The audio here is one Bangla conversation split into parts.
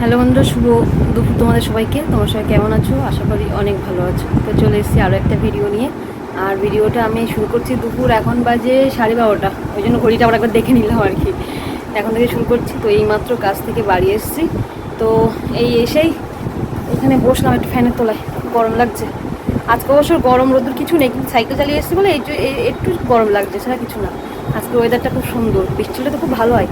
হ্যালো বন্ধু শুভ দুপুর তোমাদের সবাইকে। তোমার সবাই কেমন আছো? আশা করি অনেক ভালো আছো। তো চলে এসেছি আরও একটা ভিডিও নিয়ে। আর ভিডিওটা আমি শুরু করছি দুপুর এখন বাজে সাড়ে বারোটা। ওই জন্য ঘড়িটা আবার একবার দেখে নিলাম আর কি। এখন থেকে শুরু করছি, তো এই মাত্র কাজ থেকে বাড়ি এসেছি। তো এই এসেই এখানে বসলাম একটু ফ্যানের তোলায়। গরম লাগছে। আজকে অবশ্য গরম রোদ্দুর কিছু নেই, কিন্তু সাইকেল চালিয়ে এসেছি বলে একটু গরম লাগছে, ছাড়া কিছু না। আজকে ওয়েদারটা খুব সুন্দর। বৃষ্টিটা তো খুব ভালো হয়।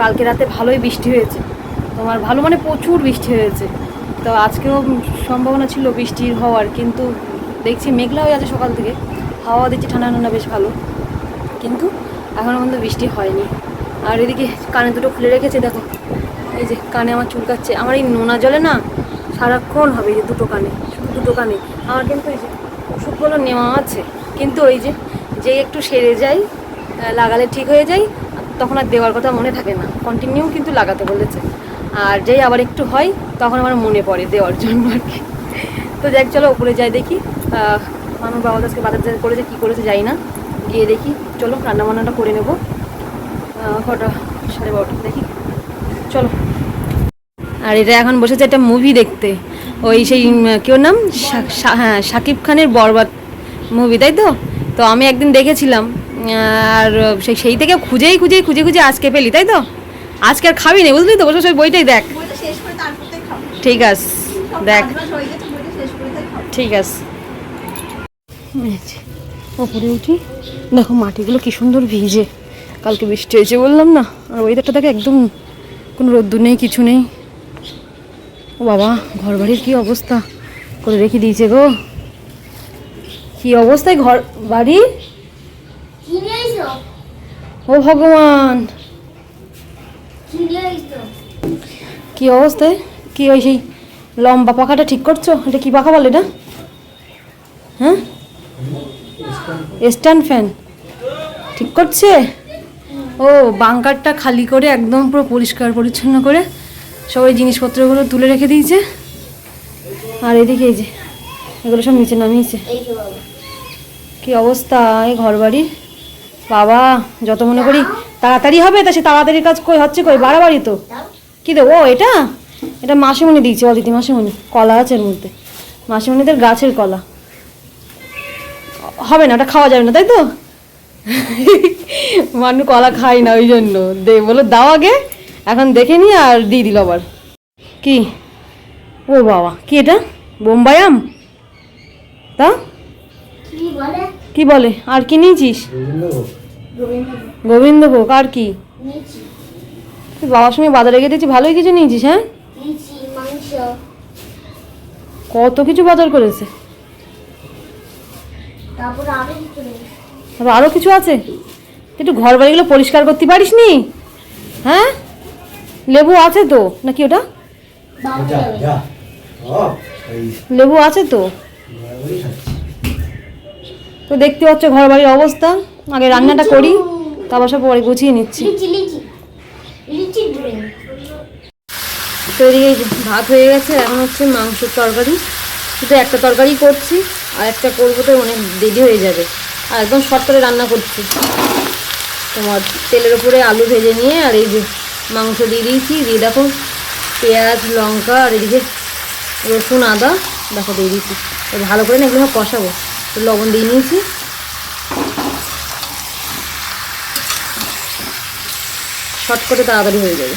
কালকে রাতে ভালোই বৃষ্টি হয়েছে। তোমার ভালো মানে প্রচুর বৃষ্টি হয়েছে। তো আজকেও সম্ভাবনা ছিল বৃষ্টির হওয়ার, কিন্তু দেখছি মেঘলা হয়ে আছে সকাল থেকে। হাওয়া দিচ্ছে, ঠান্ডা ঠান্ডা বেশ ভালো। কিন্তু এখনও পর্যন্ত বৃষ্টি হয়নি। আর এদিকে কানে দুটো খুলে রেখেছে, দেখো। এই যে কানে আমার চুলকাচ্ছে। আমার এই নোনা জলে না সারাক্ষণ হবে এই যে দুটো কানে, শুধু দুটো কানে। আমার কিন্তু এই যে ওষুধগুলো নেওয়া আছে। কিন্তু ওই যে, যেই একটু সেরে যাই লাগালে ঠিক হয়ে যায় তখন আর দেওয়ার কথা মনে থাকে না। কন্টিনিউ কিন্তু লাগাতে বলেছে। আর যেই আবার একটু হয়, তখন আমার মনে পড়ে দেওয়ার জন্য আর কি। তো দেখ চলো উপরে যাই দেখি। মানুষ বাবা আজকে বাজার করেছে, কী করেছে যাই না। গিয়ে দেখি। চলো রান্না বান্নাটা করে নেব। কটা? সাড়ে বারোটা, দেখি। চলো। আর এটা এখন বসেছে একটা মুভি দেখতে। ওই সেই কেউ নাম? হ্যাঁ শাকিব খানের বরবাদ মুভি তাই তো? তো আমি একদিন দেখেছিলাম। আর সেই থেকে খুঁজেই খুঁজেই খুঁজে খুঁজে আজকে পেলি, তাই তো? আজকে আর খাবি না বুঝলি তো? বসে বসে বইটাই দেখ। বইটা শেষ করে তারপরে খাব। ঠিক আছে দেখ। ঠিক আছে। ওপরে উঠি। দেখো মাটিগুলো কি সুন্দর ভিজে। কালকে বৃষ্টি হয়েছে বললাম না আর ওয়েদারটা দেখে একদম কোনো রোদ্দুর নেই কিছু নেই। ও বাবা ঘর বাড়ির কী অবস্থা? করে রেখে দিয়েছে গো। কি অবস্থায় ঘর বাড়ি? ও ভগবান কিনে আইছো কি অবস্থায় কি ওই সেই লম্বা পাখাটা ঠিক করছ? এটা কি পাখা বলে না হ্যাঁ? Stand fan. ঠিক করছে? ও বাংকারটা খালি করে একদম পুরো পরিষ্কার পরিচ্ছন্ন করে সবাই জিনিসপত্রগুলো তুলে রেখে দিয়েছে। আর এদিকে এই যে, এগুলো সব নিচে নামিয়েছে। কি অবস্থা এই ঘর বাড়ির বাবা, যত মনে করি তাড়াতাড়ি হবে তা সে তাড়াতাড়ি কাজ কই, হচ্ছে কই? বাড়াবাড়ি তো। কি দেবো? ও এটা? এটা মাসিমণি দিয়েছে অদিতি মাসিমণি কলা আছে এর মধ্যে। মাসিমণিদের গাছের কলা। হবে না ওটা খাওয়া যাবে না তাই তো? মানুষ কলা খাই না ওই জন্য। দে বলো দাও আগে এখন দেখে নি আর দিয়ে দিল আবার। কি? ও বাবা কি এটা? বোম্বাই আম? তা? কি বলে? আর কি নিয়েছিস? গোবিন্দভোগ। আর কি? তুই বাবার সঙ্গে বাজারে গেছি ভালোই কিছু নিয়েছিস হ্যাঁ? কত কিছু বাজার করেছে? তারপর আরও কিছু আরও কিছু আছে? একটু ঘর বাড়িগুলো পরিষ্কার করতে পারিস নি? হ্যাঁ? লেবু আছে তো? নাকি ওটা? লেবু আছে তো? তো দেখতে পাচ্ছ ঘর বাড়ির অবস্থা। আগে রান্নাটা করি তারপর সব পরে গুছিয়ে নিচ্ছি। তো এদিকে ভাত হয়ে গেছে, এখন হচ্ছে মাংসের তরকারি। শুধু একটা তরকারি করছি, আর একটা করব তো অনেক দেরি হয়ে যাবে। আর একদম শর্ট করে রান্না করছি। তোমার তেলের উপরে আলু ভেজে নিয়ে, আর এই যে মাংস দিয়ে দিয়েছি। দিয়ে দেখো, পেঁয়াজ, লঙ্কা, আর এদিকে রসুন, আদা, দেখো দিয়ে দিয়েছি। ভালো করে না এগুলো কষাবো। তো লবণ দিয়ে নিয়েছি। শর্ট করে তাড়াতাড়ি হয়ে যাবে।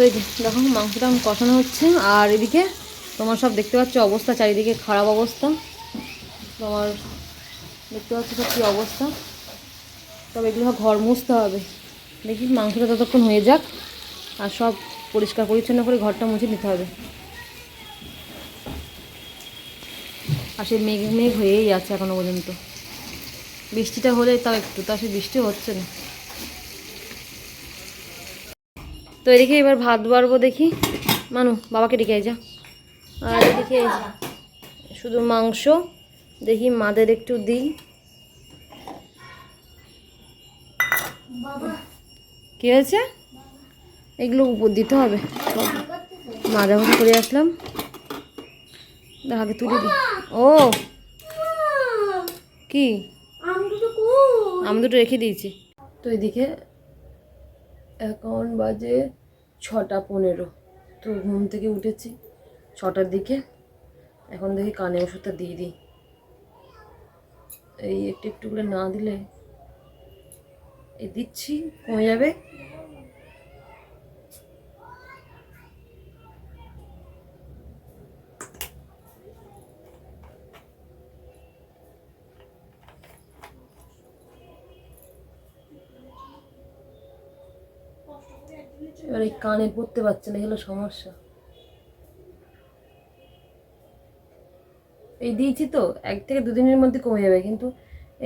তো এই দেখো, মাংসটা কষানো হচ্ছে। আর এদিকে তোমার সব দেখতে পাচ্ছ অবস্থা, চারিদিকে খারাপ অবস্থা। তোমার দেখতে পাচ্ছ সব কী অবস্থা। তবে এগুলো ঘর মুছতে হবে। দেখি মাংসটা ততক্ষণ হয়ে যাক, আর সব পরিষ্কার পরিচ্ছন্ন করে ঘরটা মুছে নিতে হবে। আর সে মেঘ মেঘ হয়েই আছে এখনও পর্যন্ত। বৃষ্টিটা হলে তাও একটু, তা সে বৃষ্টি হচ্ছে না তো এদিকে এবার ভাত বাড়বো দেখি। মানু, বাবাকে ডেকে যা। আর এদিকে শুধু মাংস, দেখি মাদের একটু দিই। কি হয়েছে? এগুলো উপর দিতে হবে। মাজা ভাজা করে আসলাম আগে তুলে দিই। ও! কি? আমি দুটো রেখে দিয়েছি। তো এদিকে এখন বাজে ছটা পনেরো। তো ঘুম থেকে উঠেছি। ছটার দিকে এখন দেখি কানে ওষুধটা দিয়ে দিই। এই একটু একটু করে না দিলে এ দিচ্ছি, কমে যাবে। এবার এই কানে পড়তে পারছে না এই হলো সমস্যা। এই দিয়েছি তো, এক থেকে দুদিনের মধ্যে কমে যাবে, কিন্তু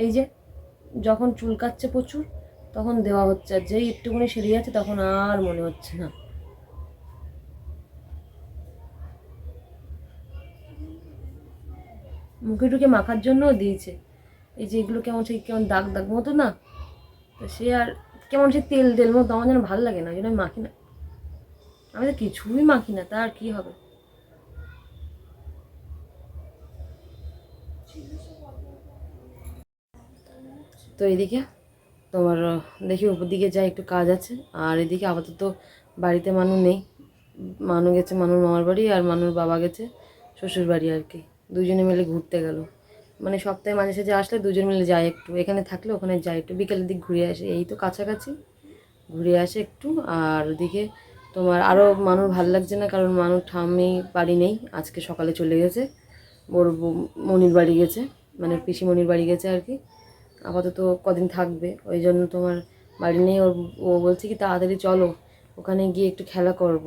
এই যে যখন চুলকাচ্ছে প্রচুর, তখন দেওয়া হচ্ছে, আর যেই একটুখানি সেরে যাচ্ছে, তখন আর মনে হচ্ছে না। মুখে টুকে মাখার জন্যও দিয়েছে। এই যে এগুলো কেমন সেই কেমন দাগ দাগ মতো না সে আর কেমন সে তেল তেল মতো আমার যেন ভালো লাগে না, ওই জন্য আমি মাখি না। আমি তো কিছুই মাখি না তা আর কি হবে? তো এদিকে তোমার দেখি উপর দিকে যাই, একটু কাজ আছে। আর এদিকে আপাতত বাড়িতে মানুষ নেই। মানু গেছে, মানুর মামার বাড়ি আর মানুর বাবা গেছে শ্বশুর বাড়ি আর কি। দুজনে মিলে ঘুরতে গেল। মানে সপ্তাহে মাঝে সাঝে আসলে দুজন মিলে যায় একটু, এখানে থাকলে ওখানে যায় একটু, বিকেলের দিক ঘুরে আসে, এই তো কাছাকাছি। ঘুরে আসে একটু, আর ওদিকে তোমার আরও মানুষ ভালো লাগছে না, কারণ মানুষ ঠাম্মি বাড়ি নেই, আজকে সকালে চলে গেছে ওর মনির বাড়ি গেছে মানে পিসি মনির বাড়ি গেছে আর কি, আপাতত কদিন থাকবে, ওই জন্য তোমার বাড়ি নেই, ওর ও বলছে কি তাড়াতাড়ি চলো, ওখানে গিয়ে একটু খেলা করব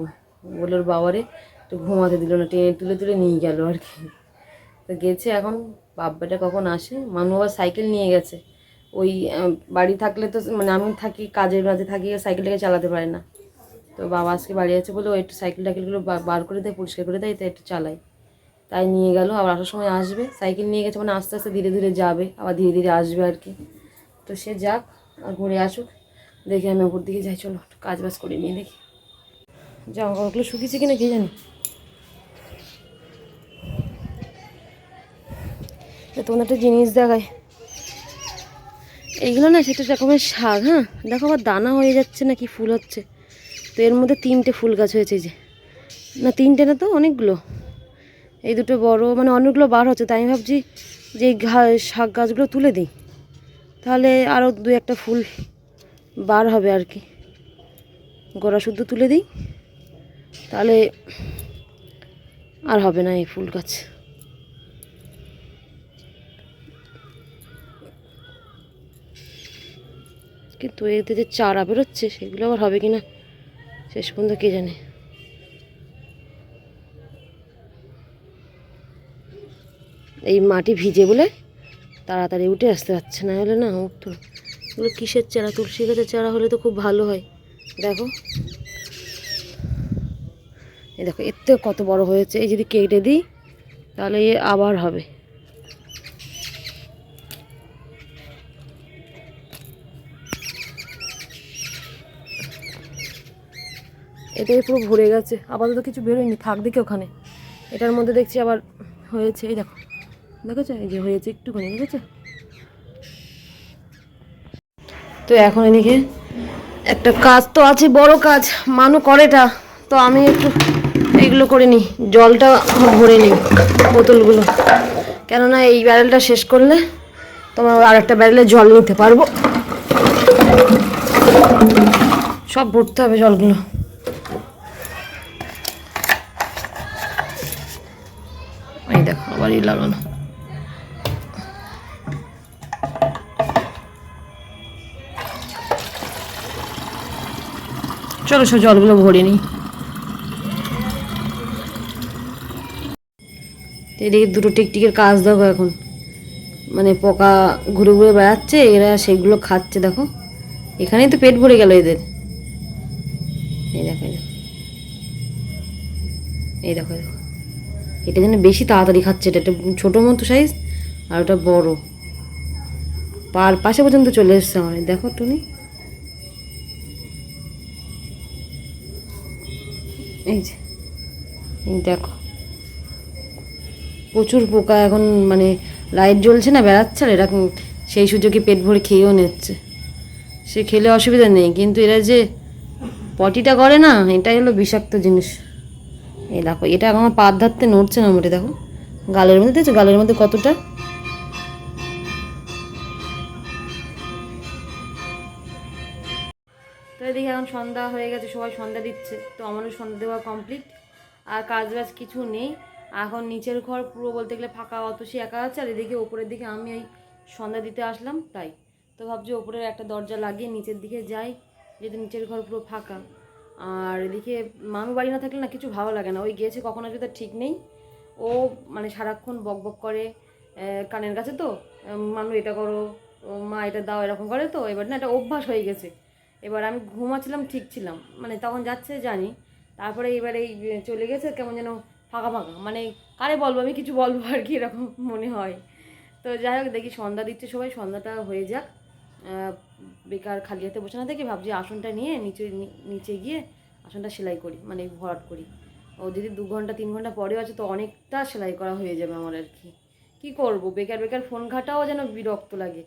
বলে ওর বাবারে একটু ঘুমাতে দিল না, টেনে তুলে তুলে নিয়ে গেল আর কি, তো গেছে এখন বাব্বাটা কখন আসে? মানু আবার সাইকেল নিয়ে গেছে। ওই বাড়ি থাকলে তো মানে আমি থাকি, কাজের মাঝে থাকি সাইকেলটাকে চালাতে পারে না। তো বাবা আজকে বাড়ি আছে বলে ও একটু সাইকেল টাইকেলগুলো বার করে দেয়, পরিষ্কার করে দেয় তাই একটু চালাই তাই নিয়ে গেল, আবার আসার সময় আসবে। সাইকেল নিয়ে গেছে মানে আস্তে আস্তে ধীরে ধীরে যাবে, আবার ধীরে ধীরে আসবে আর কি। তো সে যাক, আর ঘুরে আসুক। দেখি আমি ওপর দিকে যাই, চলো কাজ বাজ করে নিয়ে দেখি। জামা কাপড়গুলো শুকিয়েছে কিনা কে জানি? তোমাদের একটা জিনিস দেখায় এইগুলো না সেটা রকমের শাক হ্যাঁ? দেখো আবার দানা হয়ে যাচ্ছে না কি ফুল হচ্ছে। তো এর মধ্যে তিনটে ফুল গাছ হয়েছে যে। না, তিনটে না তো অনেকগুলো। এই দুটো বড় মানে অনেকগুলো বার হচ্ছে। তাই আমি ভাবছি যে এই শাক গাছগুলো তুলে দিই। তাহলে আরও দু একটা ফুল বার হবে আর কি। গোড়া শুদ্ধ তুলে দিই। তাহলে আর হবে না এই ফুল গাছ। কিন্তু এতে যে চারা বেরোচ্ছে সেগুলো আবার হবে কি না শেষ পর্যন্ত কে জানে? এই মাটি ভিজে বলে তাড়াতাড়ি উঠে আসতে পারছে না হলে না উঠতো। এগুলো কিসের চারা? তুলসী গাছের চারা হলে তো খুব ভালো হয়। দেখো। এই দেখো, এর থেকে কত বড় হয়েছে? এই যদি কেটে দিই, তাহলে এ আবার হবে। এটাই পুরো ভরে গেছে। আপাতত কিছু বেরোয়নি, থাক দেখি ওখানে। এটার মধ্যে দেখছি আবার হয়েছে, এই দেখো। দেখেছ? এই যে হয়েছে একটুখানি, দেখেছ? তো এখন এদিকে একটা কাজ তো আছে, বড় কাজ। মানু করেটা, তো আমি একটু এগুলো করে নিই। জলটা ভরে নিই বোতলগুলো। কেননা এই ব্যারেলটা শেষ করলে তোমার আর একটা ব্যারেলে জল নিতে পারব। সব ভরতে হবে জলগুলো। এই লাগানো। চলো সব জলগুলো ভরে নিই। এদিকে দুটো টিকটিকের কাজ দেখো এখন। মানে পোকা ঘুরে ঘুরে বেড়াচ্ছে, এরা সেগুলো খাচ্ছে, দেখো। এখানেই তো পেট ভরে গেল এদের। এই দেখো এই দেখো। এই দেখো দেখো। এটা যেন বেশি তাড়াতাড়ি খাচ্ছে, এটা একটা ছোটো মতো সাইজ আর ওটা বড়। পার পাশে পর্যন্ত চলে এসছে আমার। দেখো টুনি। এই যে, এই দেখো। প্রচুর পোকা এখন মানে লাইট জ্বলছে না, বেড়াচ্ছে আর এরকম সেই সুযোগে পেট ভরে খেয়েও নিচ্ছে। সে খেলে অসুবিধা নেই, কিন্তু এরা যে পটিটা করে না, এটাই হলো বিষাক্ত জিনিস। এই দেখো, এটা আমার পাত ধারতে নড়ছে না মোটে, দেখো। গালের মধ্যে দেখছ গালের মধ্যে কতটা? তো এদিকে এখন সন্ধ্যা হয়ে গেছে, সবাই সন্ধ্যা দিচ্ছে, তো আমারও সন্ধ্যা দেওয়া কমপ্লিট আর কাজ বাজ কিছু নেই। এখন নিচের ঘর পুরো বলতে গেলে ফাঁকা, অত সে একা আছে, আর এদিকে ওপরের দিকে আমি ওই সন্ধ্যা দিতে আসলাম, তাই। তো ভাবছি ওপরের একটা দরজা লাগিয়ে নিচের দিকে যাই, যেহেতু নিচের ঘর পুরো ফাঁকা। আর এদিকে মামু বাড়ি না থাকলে না কিছু ভালো লাগে না। ওই গিয়েছে কখন আসবে তার ঠিক নেই, ও মানে সারাক্ষণ বক বক করে কানের কাছে তো মানু এটা করো মা এটা দাও, এরকম করে তো, এবার না এটা অভ্যাস হয়ে গেছে। এবার আমি ঘুমাচ্ছিলাম, ঠিক ছিলাম। মানে তখন যাচ্ছে, জানি। তারপরে এবার এই চলে গেছে, কেমন যেন ফাঁকা ফাঁকা। মানে কারে বলব আমি? কিছু বলব আর কি, এরকম মনে হয়। তো যাই হোক, দেখি সন্ধ্যা দিচ্ছে সবাই, সন্ধ্যাটা হয়ে যাক। বেকার খালি হাতে বসে না থেকে ভাবছি আসনটা নিয়ে নিচে নিচে গিয়ে আসনটা সেলাই করি মানে ভরাট করি। ও যদি দু ঘণ্টা, তিন ঘণ্টা পরেও আছে তো অনেকটা সেলাই করা হয়ে যাবে আমার আর কি। কী করব? বেকার বেকার ফোন ঘাটাও যেন বিরক্ত লাগে।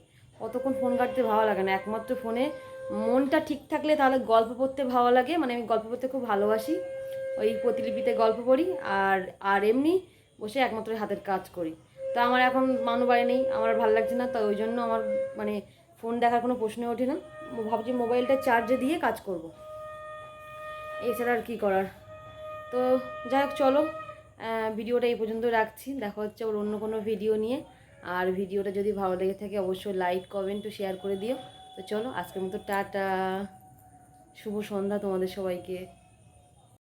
অতক্ষণ ফোন ঘাটতে ভালো লাগে না, একমাত্র ফোনে মনটা ঠিক থাকলে তাহলে গল্প পড়তে ভালো লাগে মানে আমি গল্প পড়তে খুব ভালোবাসি। ওই প্রতিলিপিতে গল্প পড়ি আর আর এমনি বসে একমাত্র হাতের কাজ করি। তো আমার এখন মানু বাড়ি নেই, আমার ভালো লাগছে না, তো ওই জন্য আমার মানে ফোন দেখার কোনো প্রশ্নই ওঠে না। ভাবছি মোবাইলটা চার্জে দিয়ে কাজ করব। এছাড়া আর কী করার? তো যাই হোক, চলো ভিডিওটা এই পর্যন্ত রাখছি। দেখা হচ্ছে ওর অন্য কোনো ভিডিও নিয়ে। আর ভিডিওটা যদি ভালো লেগে থাকে, অবশ্যই লাইক কমেন্ট শেয়ার করে দিও। তো চলো, আজকের মতো টাটা। শুভ সন্ধ্যা তোমাদের সবাইকে।